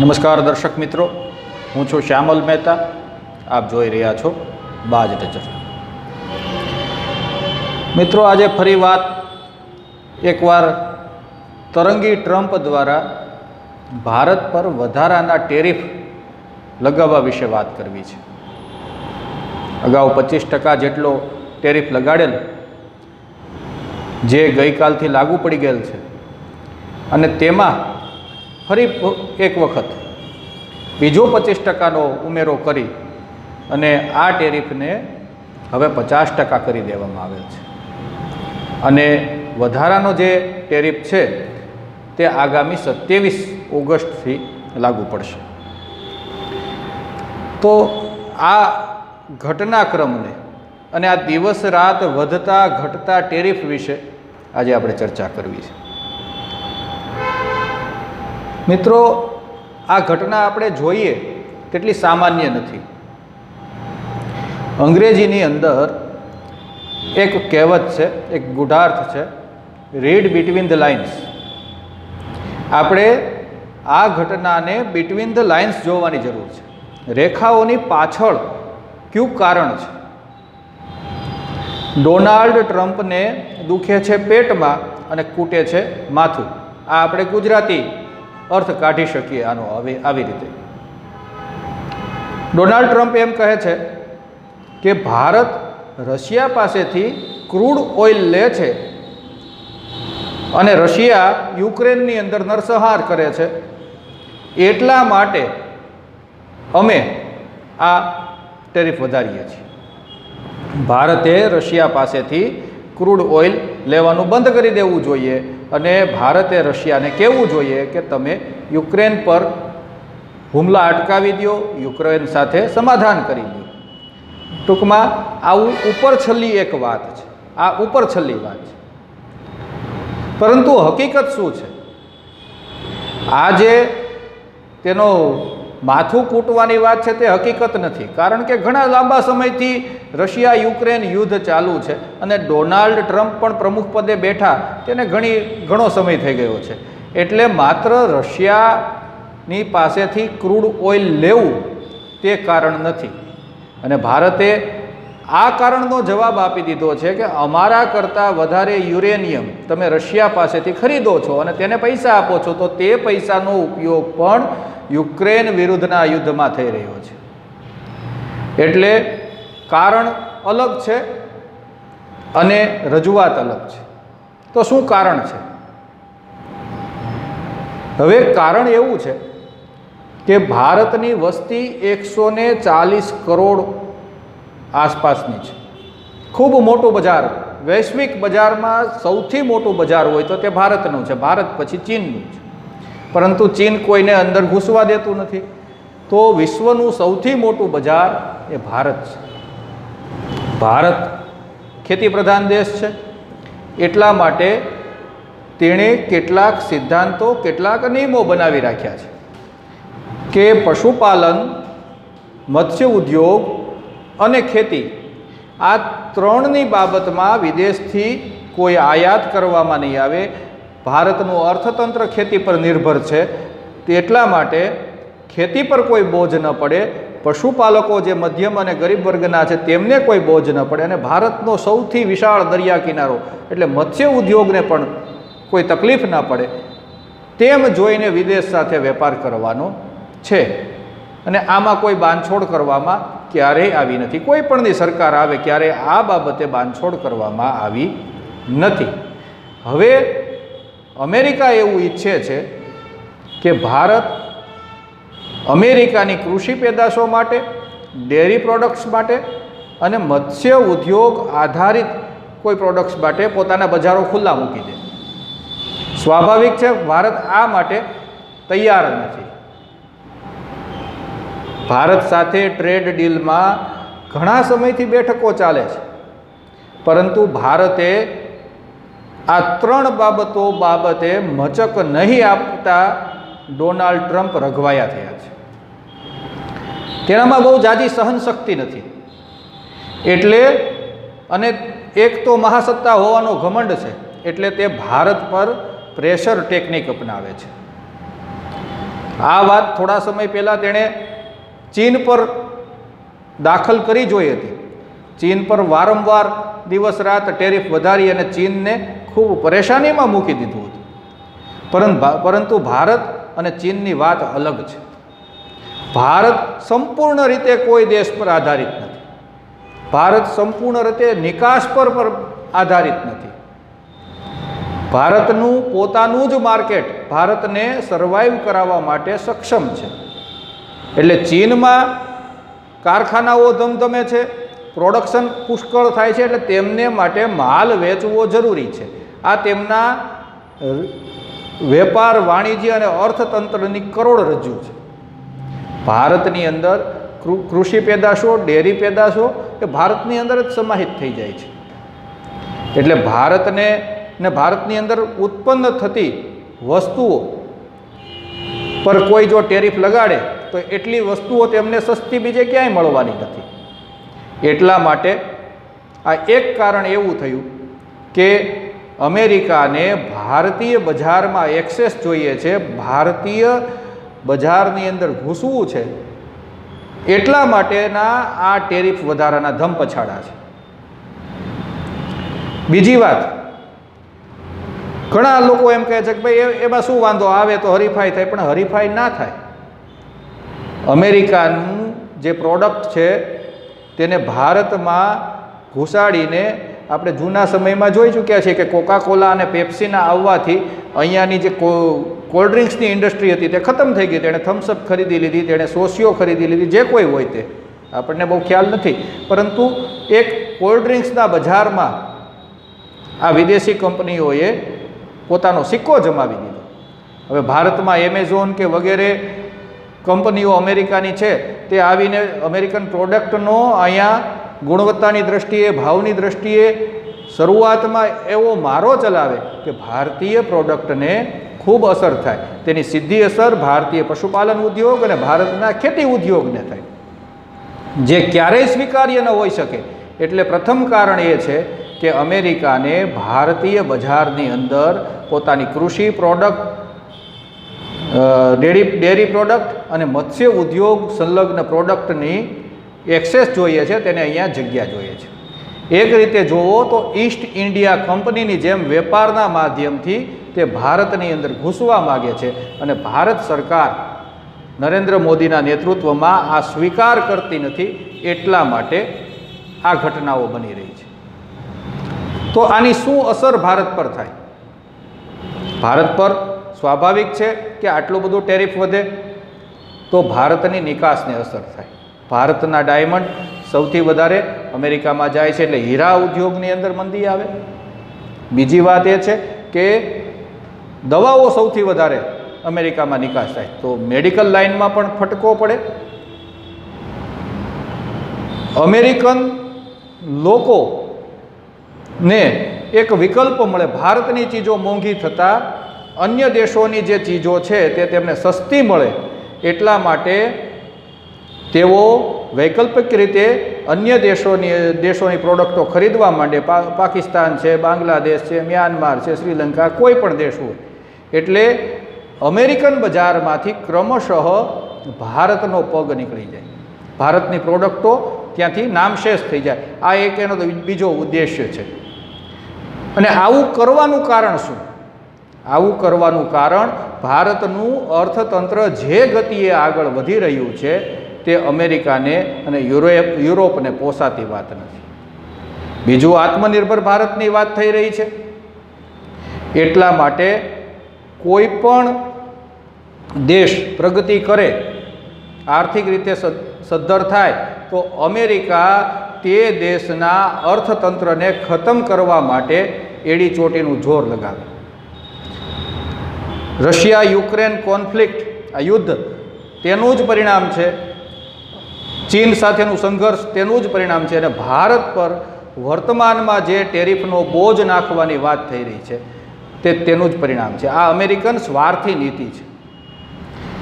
નમસ્કાર દર્શક મિત્રો, હું છું શ્યામલ મહેતા. આપ જોઈ રહ્યા છો બાજ નજર. મિત્રો, આજે ફરી વાત એકવાર તરંગી ટ્રમ્પ દ્વારા ભારત પર વધારાના ટેરિફ લગાવવા વિશે વાત કરવી છે. અગાઉ પચીસ ટકા જેટલો ટેરિફ લગાડેલ, જે ગઈકાલથી લાગુ પડી ગયેલ છે. અને તેમાં ફરી એક વખત બીજો પચીસ ટકાનો ઉમેરો કરી અને આ ટેરિફને હવે પચાસ ટકા કરી દેવામાં આવેલ છે. અને વધારાનો જે ટેરિફ છે તે આગામી સત્યાવીસ ઓગસ્ટથી લાગુ પડશે. તો આ ઘટનાક્રમને અને આ દિવસ રાત વધતા ઘટતા ટેરિફ વિશે આજે આપણે ચર્ચા કરવી છે. મિત્રો, આ ઘટના આપણે જોઈએ તેટલી સામાન્ય નથી. અંગ્રેજીની અંદર એક કહેવત છે, એક ગુઢાર્થ છે રીડ બિટવીન ધ લાઇન્સ આપણે આ ઘટનાને બિટવીન ધ લાઇન્સ જોવાની જરૂર છે. રેખાઓની પાછળ કયું કારણ છે? ડોનાલ્ડ ટ્રમ્પને દુખે છે પેટમાં અને કૂટે છે માથું. આ આપણે ગુજરાતી અર્થ કાઢી શકીએ આનો આવી આવી રીતે. ડોનાલ્ડ ટ્રમ્પ એમ કહે છે કે ભારત રશિયા પાસેથી ક્રૂડ ઓઇલ લે છે અને રશિયા યુક્રેનની અંદર નરસંહાર કરે છે. એટલા માટે અમે આ ટેરિફ વધારીએ છીએ. ભારતે રશિયા પાસેથી ક્રૂડ ઓઇલ લેવાનું બંધ કરી દેવું જોઈએ અને ભારતે રશિયાને કહેવું જોઈએ કે તમે યુક્રેન પર હુમલા અટકાવી દો, યુક્રેન સાથે સમાધાન કરી દો. ટૂંકમાં આવું ઉપર છલ્લી એક વાત છે. આ ઉપર છલ્લી વાત છે. પરંતુ હકીકત શું છે? આજે તેનો માથું કૂટવાની વાત છે તે હકીકત નથી. કારણ કે ઘણા લાંબા સમયથી રશિયા યુક્રેન યુદ્ધ ચાલુ છે અને ડોનાલ્ડ ટ્રમ્પ પણ પ્રમુખ પદે બેઠા તેને ઘણી, ઘણો સમય થઈ ગયો છે. એટલે માત્ર રશિયાની પાસેથી ક્રૂડ ઓઇલ લેવું તે કારણ નથી. અને ભારતે આ કારણનો જવાબ આપી દીધો છે કે અમારા કરતાં વધારે યુરેનિયમ તમે રશિયા પાસેથી ખરીદો છો અને તેને પૈસા આપો છો, તો તે પૈસાનો ઉપયોગ પણ યુક્રેન વિરુદ્ધના યુદ્ધમાં થઈ રહ્યો છે. એટલે કારણ અલગ છે અને રજૂઆત અલગ છે. તો શું કારણ છે? હવે કારણ એવું છે કે ભારતની વસ્તી એકસો ચાલીસ કરોડ આસપાસની છે. ખૂબ મોટું બજાર, વૈશ્વિક બજારમાં સૌથી મોટું બજાર હોય તો તે ભારતનું છે. ભારત પછી ચીનનું છે. પરંતુ ચીન કોઈને અંદર ઘૂસવા દેતું નથી. તો વિશ્વનું સૌથી મોટું બજાર એ ભારત છે. ભારત ખેતી પ્રધાન દેશ છે. એટલા માટે તેણે કેટલાક સિદ્ધાંતો, કેટલાક નિયમો બનાવી રાખ્યા છે કે પશુપાલન, મત્સ્ય ઉદ્યોગ અને ખેતી. આ ત્રણની બાબતમાં વિદેશથી કોઈ આયાત કરવામાં નહીં આવે. ભારતનું અર્થતંત્ર ખેતી પર નિર્ભર છે. એટલા માટે ખેતી પર કોઈ બોજ ન પડે. પશુપાલકો જે મધ્યમ અને ગરીબ વર્ગના છે, તેમને કોઈ બોજ ન પડે અને ભારતનો સૌથી વિશાળ દરિયા કિનારો એટલે મત્સ્ય ઉદ્યોગને પણ કોઈ તકલીફ ના પડે. તેમ જોઈને વિદેશ સાથે વેપાર કરવાનો છે. અને આમાં કોઈ બાંધછોડ કરવામાં ક્યારેય આવી નથી. કોઈ પણની સરકાર આવે ક્યારેય આ બાબતે બાંધછોડ કરવામાં આવી નથી. હવે અમેરિકા એવું ઈચ્છે છે કે ભારત અમેરિકાની કૃષિ પેદાશો માટે, ડેરી પ્રોડક્ટ્સ માટે અને મત્સ્ય ઉદ્યોગ આધારિત કોઈ પ્રોડક્ટ્સ માટે પોતાના બજારો ખુલ્લા મૂકી દે. સ્વાભાવિક છે, ભારત આ માટે તૈયાર નથી. ભારત સાથે ટ્રેડ ડીલમાં ઘણા સમયથી બેઠકો ચાલે છે. પરંતુ ભારતે આ ત્રણ બાબતો બાબતે મચક નહીં આપતા ડોનાલ્ડ ટ્રમ્પ રઘવાયા થયા છે. તેનામાં બહુ જાજી સહનશક્તિ નથી. એટલે અને એક તો મહાસત્તા હોવાનો ઘમંડ છે, એટલે તે ભારત પર પ્રેશર ટેકનિક અપનાવે છે. આ વાત થોડા સમય પહેલાં તેણે ચીન પર દાખલ કરી જોઈ હતી. ચીન પર વારંવાર દિવસ રાત ટેરિફ વધારી અને ચીનને ખૂબ પરેશાનીમાં મૂકી દીધું હતું. પરંતુ ભારત અને ચીનની વાત અલગ છે. ભારત સંપૂર્ણ રીતે કોઈ દેશ પર આધારિત નથી. ભારત સંપૂર્ણ રીતે નિકાસ પર પર આધારિત નથી. ભારતનું પોતાનું જ માર્કેટ ભારતને સર્વાઈવ કરાવવા માટે સક્ષમ છે. એટલે ચીનમાં કારખાનાઓ ધમધમે છે પ્રોડક્શન પુષ્કળ થાય છે, એટલે તેમને માટે માલ વેચવો જરૂરી છે. આ તેમના વેપાર, વાણિજ્ય અને અર્થતંત્રની કરોડરજ્જુ છે. ભારતની અંદર કૃષિ પેદાશો, ડેરી પેદાશો એ ભારતની અંદર જ સમાહિત થઈ જાય છે. એટલે ભારતને ને ભારતની અંદર ઉત્પન્ન થતી વસ્તુઓ પર કોઈ જો ટેરિફ લગાડે તો એટલી વસ્તુઓ તેમને સસ્તી બીજે ક્યાંય મળવાની નથી. એટલા માટે આ એક કારણ એવું થયું કે અમેરિકાને ભારતીય બજારમાં એક્સેસ જોઈએ છે, ભારતીય બજારની અંદર ઘૂસવું છે, એટલા માટેના આ ટેરિફ વધારાના ધમપછાડા છે. બીજી વાત, ઘણા લોકો એમ કહે છે કે ભાઈ એમાં શું વાંધો? આવે તો હરીફાઈ થાય, પણ હરીફાઈ ના થાય. અમેરિકાનું જે પ્રોડક્ટ છે, તેને ભારતમાં ઘુસાડીને આપણે જૂના સમયમાં જોઈ ચૂક્યા છીએ કે કોકાકોલા અને પેપ્સીના આવવાથી અહીંયાની જે કોલ્ડ ડ્રિંક્સની ઇન્ડસ્ટ્રી હતી તે ખતમ થઈ ગઈ. તેણે થમ્સઅપ ખરીદી લીધી, તેણે સોસિયો ખરીદી લીધી, જે કોઈ હોય તે. આપણને બહુ ખ્યાલ નથી. પરંતુ એક કોલ્ડ ડ્રિંક્સના બજારમાં આ વિદેશી કંપનીઓએ પોતાનો સિક્કો જમાવી દીધો. હવે ભારતમાં એમેઝોન કે વગેરે કંપનીઓ અમેરિકાની છે, તે આવીને અમેરિકન પ્રોડક્ટનો અહીંયા ગુણવત્તાની દ્રષ્ટિએ, ભાવની દ્રષ્ટિએ શરૂઆતમાં એવો મારો ચલાવે કે ભારતીય પ્રોડક્ટને ખૂબ અસર થાય. તેની સીધી અસર ભારતીય પશુપાલન ઉદ્યોગ અને ભારતના ખેતી ઉદ્યોગને થાય. જે ક્યારેય સ્વીકાર્ય ન હોઈ શકે. એટલે પ્રથમ કારણ એ છે કે અમેરિકાને ભારતીય બજારની અંદર પોતાની કૃષિ પ્રોડક્ટ ડેરી ડેરી પ્રોડક્ટ અને મત્સ્ય ઉદ્યોગ સંલગ્ન પ્રોડક્ટની એક્સેસ જોઈએ છે, તેને અહીંયા જગ્યા જોઈએ છે. એક રીતે જોવો તો ઈસ્ટ ઇન્ડિયા કંપનીની જેમ વેપારના માધ્યમથી તે ભારતની અંદર ઘૂસવા માગે છે અને ભારત સરકાર નરેન્દ્ર મોદીના નેતૃત્વમાં આ સ્વીકાર કરતી નથી એટલા માટે આ ઘટનાઓ બની રહી છે. તો આની શું અસર ભારત પર થાય? ભારત પર સ્વાભાવિક છે કે આટલું બધું ટેરિફ વધે? તો ભારતની નિકાસને અસર થાય. ભારતના ડાયમંડ સૌથી વધારે અમેરિકામાં જાય છે એટલે હીરા ઉદ્યોગની અંદર મંદી આવે. બીજી વાત એ છે કે દવાઓ સૌથી વધારે અમેરિકામાં નિકાસ થાય. તો મેડિકલ લાઇનમાં પણ ફટકો પડે. અમેરિકન લોકોને એક વિકલ્પ મળે. ભારતની ચીજો મોંઘી થતાં અન્ય દેશોની જે ચીજો છે તે તેમને સસ્તી મળે એટલા માટે તેઓ વૈકલ્પિક રીતે અન્ય દેશોની દેશોની પ્રોડક્ટો ખરીદવા માંડે. પાકિસ્તાન છે, બાંગ્લાદેશ છે, મ્યાનમાર છે, શ્રીલંકા, કોઈ પણ દેશ હોય. એટલે અમેરિકન બજારમાંથી ક્રમશઃ ભારતનો પગ નીકળી જાય. ભારતની પ્રોડક્ટો ત્યાંથી નામશેષ થઈ જાય. આ એક એનો બીજો ઉદ્દેશ્ય છે. અને આવું કરવાનું કારણ શું? આવું કરવાનું કારણ ભારતનું અર્થતંત્ર જે ગતિએ આગળ વધી રહ્યું છે, તે અમેરિકાને અને યુરોપ યુરોપને પોસાતી વાત નથી. બીજું આત્મનિર્ભર ભારતની વાત થઈ રહી છે. એટલા માટે કોઈ પણ દેશ પ્રગતિ કરે, આર્થિક રીતે સદ્ધર થાય, તો અમેરિકા તે દેશના અર્થતંત્રને ખતમ કરવા માટે એડી ચોટીનું જોર લગાવે. રશિયા યુક્રેન કોન્ફ્લિક્ટ, આ યુદ્ધ તેનું જ પરિણામ છે. ચીન સાથેનું સંઘર્ષ તેનું જ પરિણામ છે અને ભારત પર વર્તમાનમાં જે ટેરિફનો બોજ નાખવાની વાત થઈ રહી છે, તે તેનું જ પરિણામ છે. આ અમેરિકન સ્વાર્થી નીતિ છે.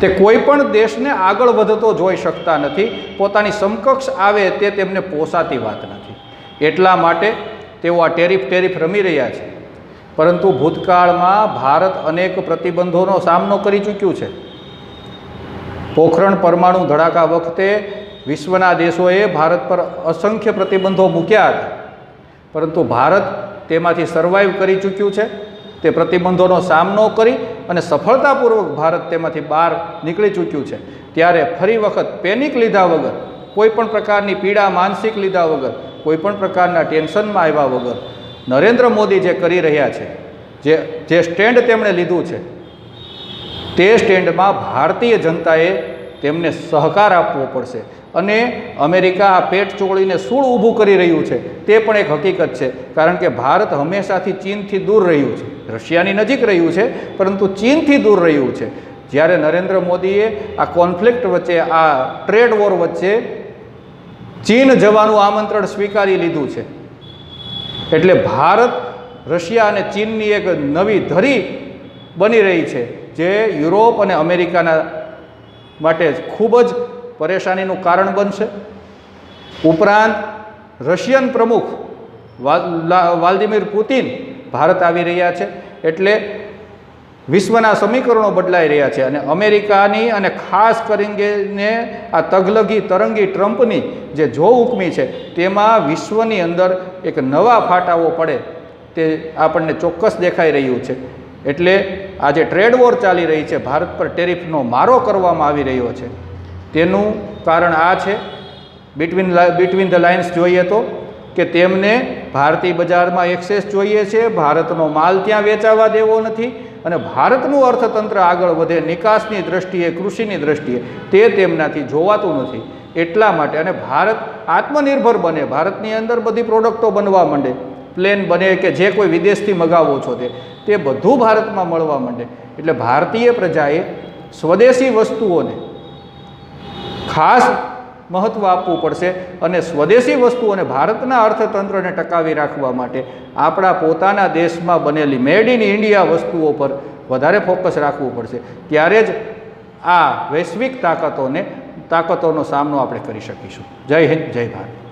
તે કોઈ પણ દેશને આગળ વધતો જોઈ શકતા નથી, પોતાની સમકક્ષ આવે તે તેમને પોસાતી વાત નથી. એટલા માટે તેઓ આ ટેરિફ ટેરિફ રમી રહ્યા છે. પરંતુ ભૂતકાળમાં ભારત અનેક પ્રતિબંધોનો સામનો કરી ચૂક્યું છે. પોખરણ પરમાણુ ધડાકા વખતે વિશ્વના દેશોએ ભારત પર અસંખ્ય પ્રતિબંધો મૂક્યા હતા. પરંતુ ભારત તેમાંથી સર્વાઈવ કરી ચૂક્યું છે. તે પ્રતિબંધોનો સામનો કરી અને સફળતાપૂર્વક ભારત તેમાંથી બહાર નીકળી ચૂક્યું છે. ત્યારે ફરી વખત પેનિક લીધા વગર કોઈપણ પ્રકારની પીડા માનસિક લીધા વગર કોઈપણ પ્રકારના ટેન્શનમાં આવ્યા વગર નરેન્દ્ર મોદી જે કરી રહ્યા છે, જે જે સ્ટેન્ડ તેમણે લીધું છે, તે સ્ટેન્ડમાં ભારતીય જનતાએ તેમને સહકાર આપવો પડશે. અને અમેરિકા આ પેટ ચોળીને સૂળ ઊભું કરી રહ્યું છે, તે પણ એક હકીકત છે. કારણ કે ભારત હંમેશાથી ચીનથી દૂર રહ્યું છે. રશિયાની નજીક રહ્યું છે, પરંતુ ચીનથી દૂર રહ્યું છે. જ્યારે નરેન્દ્ર મોદીએ આ કોન્ફ્લિક્ટ વચ્ચે, આ ટ્રેડ વોર વચ્ચે ચીન જવાનું આમંત્રણ સ્વીકારી લીધું છે. એટલે ભારત, રશિયા અને ચીનની એક નવી ધરી બની રહી છે, જે યુરોપ અને અમેરિકાના માટે ખૂબ જ પરેશાનીનું કારણ બનશે. ઉપરાંત, રશિયન પ્રમુખ વાલ્દિમીર પુતિન ભારત આવી રહ્યા છે, એટલે વિશ્વના સમીકરણો બદલાઈ રહ્યા છે અને અમેરિકાની અને ખાસ કરીને આ તગલગી તરંગી ટ્રમ્પની જે જો ઉકમી છે, તેમાં વિશ્વની અંદર એક નવા ફાટાઓ પડે તે આપણને ચોક્કસ દેખાઈ રહ્યું છે. એટલે આ જે ટ્રેડ વોર ચાલી રહી છે, ભારત પર ટેરિફનો મારો કરવામાં આવી રહ્યો છે. તેનું કારણ આ છે બિટવીન બિટવીન ધ લાઇન્સ જોઈએ તો, કે તેમને ભારતીય બજારમાં એક્સેસ જોઈએ છે, ભારતનો માલ ત્યાં વેચાવા દેવો નથી અને ભારતનું અર્થતંત્ર આગળ વધે, નિકાસની દ્રષ્ટિએ, કૃષિની દ્રષ્ટિએ, તે તેમનાથી જોવાતું નથી. એટલા માટે અને ભારત આત્મનિર્ભર બને, ભારતની અંદર બધી પ્રોડક્ટો બનવા માંડે. પ્લેન બને કે જે કોઈ વિદેશથી મગાવો છો તે તે બધું ભારતમાં મળવા માંડે. એટલે ભારતીય પ્રજાએ સ્વદેશી વસ્તુઓને ખાસ મહત્ત્વ આપવું પડશે અને સ્વદેશી વસ્તુઓને ભારતના અર્થતંત્રને ટકાવી રાખવા માટે આપણા પોતાના દેશમાં બનેલી મેડ ઇન ઇન્ડિયા વસ્તુઓ પર વધારે ફોકસ રાખવું પડશે. ત્યારે જ આ વૈશ્વિક તાકાતોને, તાકાતોનો સામનો આપણે કરી શકીશું. જય હિન્દ, જય ભારત.